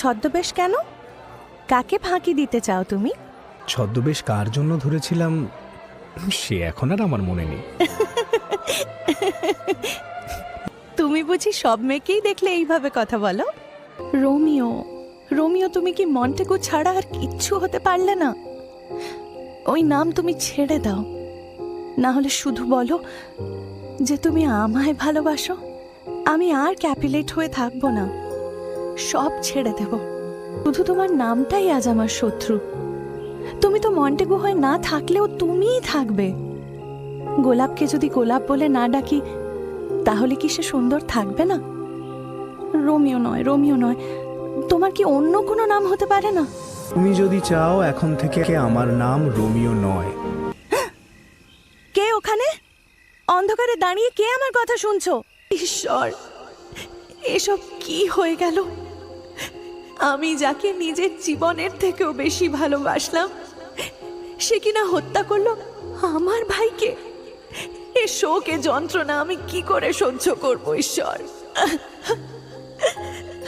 ছদ্মবেশ কেন? কাকে ফাঁকি দিতে চাও তুমি? ছদ্মবেশ কার জন্য ধরেছিলাম? সে এখন আর আমার মনে নেই। তুমি বুঝি সব মেয়েকেই দেখলে এইভাবে কথা বলো? রোমিও রোমিও তুমি কি মন্টেগু ছাড়া আর কিচ্ছু হতে পারলে না? ওই নাম তুমি ছেড়ে দাও। না হলে শুধু বলো যে তুমি আমায় ভালোবাসো। আমি আর ক্যাপিলেট হয়ে থাকব না। সব ছেড়ে দেব। শুধু তোমার নামটাই আজ আমার শত্রু। তুমি তো মন্টেগু হয়ে না থাকলেও তুমিই থাকবে। গোলাপকে যদি গোলাপ বলে না ডাকি তাহলে কি সে সুন্দর থাকবে না? রোমিও নয় রোমিও নয়। তোমার কি অন্য কোনো নাম হতে পারে না? তুমি যদি চাও এখন থেকে আমার নাম রোমিও নয়। কে ওখানে? অন্ধকারে দাঁড়িয়ে কে আমার কথা শুনছো? ঈশ্বর এসব কি হয়ে গেল? আমি যাকে নিজের জীবনের থেকেও বেশি ভালোবাসলাম, সে কিনা হত্যা করল আমার ভাইকে? এ শোকে যন্ত্রণা আমি কি করে সহ্য করব, ঈশ্বর?